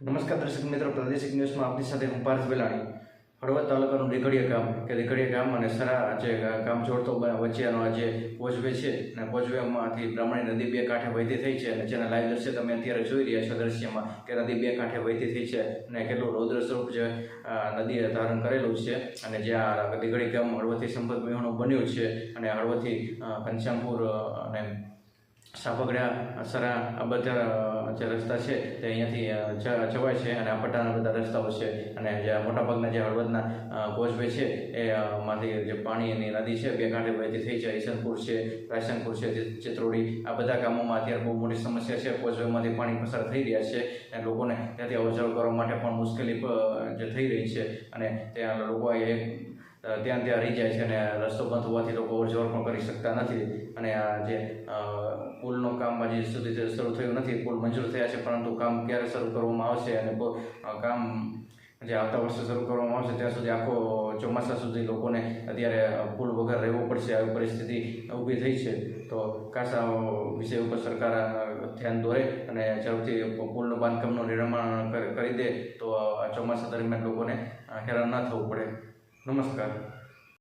નમસ્કાર દર્શક મિત્રો, પ્રાદેશિક ન્યૂઝમાં આપની સાથે હું પાર્થ વેલાણી. હળવદ તાલુકાનું રેકડિયા ગામ, કે રેકડિયા ગામ અને સરા જે ગામ જોડતો વચ્ચેનો આજે જે પોજવે છે અને પોજવેમાંથી બ્રાહ્મણી નદી બે કાંઠે વહેતી થઈ છે અને જેના લાઈવ દ્રશ્ય તમે અત્યારે જોઈ રહ્યા છો દ્રશ્યમાં, કે નદી બે કાંઠે વહેતી થઈ છે અને કેટલું રૌદ્ર સ્વરૂપ જે નદીએ ધારણ કરેલું છે અને જ્યાં દીગડી ગામ હળવદથી સંપર્ક વિહોણું બન્યું છે અને હળવદથી ઘનશ્યામપુર અને સાપગડા સરા આ બધા જે રસ્તા છે તે અહીંયાથી જવાય છે અને આ પટ્ટાના બધા રસ્તાઓ છે અને જે મોટાભાગના જે હળવદના કોચવે છે એ માંથી જે પાણીની નદી છે બે કાંઠે વહેતી થઈ છે ઈસનપુર છે, રાયસનપુર છે ચિત્રોડી, આ બધા ગામોમાં અત્યારે બહુ મોટી સમસ્યા છે. કોચવેમાંથી પાણી પસાર થઈ રહ્યા છે અને લોકોને ત્યાંથી અવર કરવા માટે પણ મુશ્કેલી જે થઈ રહી છે અને ત્યાં લોકો એ ત્યાં ત્યાં રહી જાય છે અને રસ્તો બંધ હોવાથી લોકો અવર પણ કરી શકતા નથી અને આ જે હજી સુધી શરૂ થયું નથી પુલ મંજૂર થયા છે, પરંતુ કામ ક્યારે શરૂ કરવામાં આવશે અને કામ જે આવતા વર્ષે શરૂ કરવામાં આવશે, ત્યાં સુધી આખો ચોમાસા સુધી લોકોને અત્યારે પુલ વગર રહેવું પડશે, આવી પરિસ્થિતિ ઊભી થઈ છે. તો કાસા વિષય ઉપર સરકાર ધ્યાન દોરે અને ઝડપથી પુલનું બાંધકામનું નિર્માણ કરી દે તો આ ચોમાસા દરમિયાન લોકોને હેરાન ન થવું પડે. નમસ્કાર.